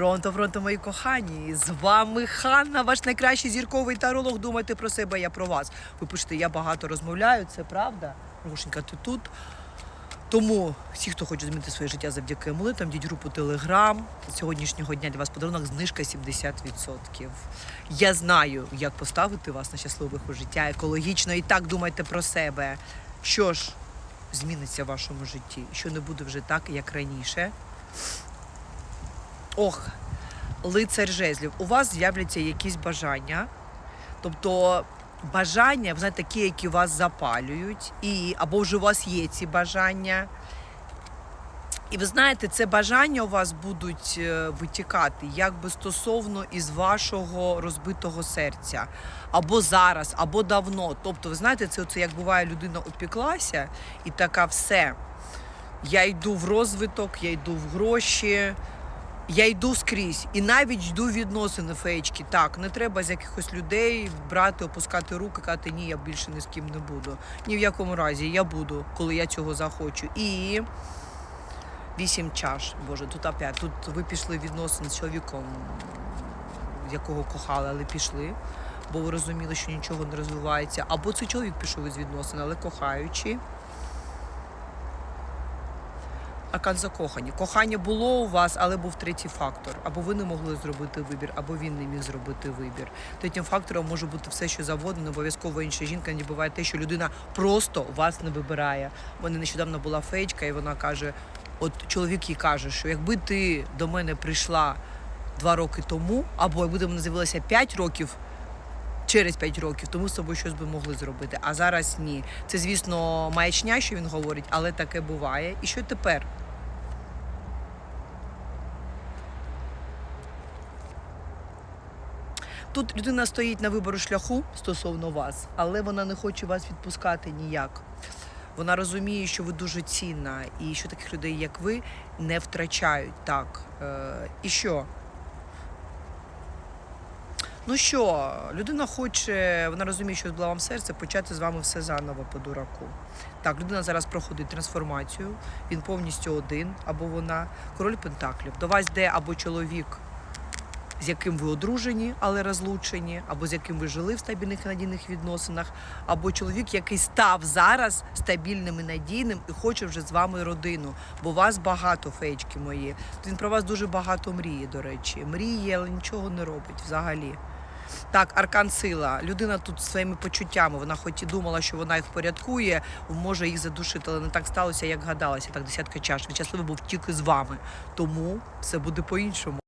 Пронто, пронто, мої кохані. З вами Ханна, ваш найкращий зірковий таролог. Думайте про себе, я про вас. Ви пишете, я багато розмовляю, це правда. Рушенька, ти тут. Тому всі, хто хоче змінити своє життя завдяки амулетам, йдіть групу Телеграм. Сьогоднішнього дня для вас подарунок знижка 70%. Я знаю, як поставити вас на щасливих життя екологічно. І так думайте про себе. Що ж зміниться в вашому житті? Що не буде вже так, як раніше. Ох, лицар жезлів. У вас з'являться якісь бажання. Тобто бажання, знаєте, такі, які вас запалюють, і або вже у вас є ці бажання. І ви знаєте, це бажання у вас будуть е, витікати якби стосовно із вашого розбитого серця, або зараз, або давно. Тобто, ви знаєте, це оце як буває, людина опіклася і така все. Я йду в розвиток, я йду в гроші, я йду скрізь і навіть йду відносини феєчки. Так, не треба з якихось людей брати, опускати руки, казати, ні, я більше ні з ким не буду. Ні в якому разі я буду, коли я цього захочу. І вісім чаш. Боже, тут опять. Тут ви пішли відносини з чоловіком, якого кохали, але пішли. Бо ви розуміли, що нічого не розвивається. Або цей чоловік пішов із відносин, але кохаючи. Аркан закохані. Кохання було у вас, але був третій фактор. Або ви не могли зробити вибір, або він не міг зробити вибір. Третім фактором може бути все, що завгодно, обов'язково інша жінка. Не буває те, що людина просто вас не вибирає. У мене нещодавно була феєчка, і вона каже: от чоловік їй каже, що якби ти до мене прийшла два роки тому, або якби до мене з'явилося п'ять років. Через 5 років, тому з собою щось би могли зробити. А зараз ні. Це, звісно, маячня, що він говорить, але таке буває. І що тепер? Тут людина стоїть на вибору шляху стосовно вас, але вона не хоче вас відпускати ніяк. Вона розуміє, що ви дуже цінна, і що таких людей, як ви, не втрачають так. Е, і що? Ну що, людина хоче, вона розуміє, що збила вам серце, почати з вами все заново по дураку. Так, людина зараз проходить трансформацію, він повністю один, або вона король Пентаклів. До вас йде або чоловік, з яким ви одружені, але розлучені, або з яким ви жили в стабільних і надійних відносинах, або чоловік, який став зараз стабільним і надійним і хоче вже з вами родину. Бо вас багато, феєчки мої. Він про вас дуже багато мріє, до речі. Мріє, але нічого не робить взагалі. Так, аркан сила. Людина тут своїми почуттями. Вона хоч і думала, що вона їх порядкує, може їх задушити, але не так сталося, як гадалося. Так, десятка чаш. Він щасливий був тільки з вами. Тому все буде по-іншому.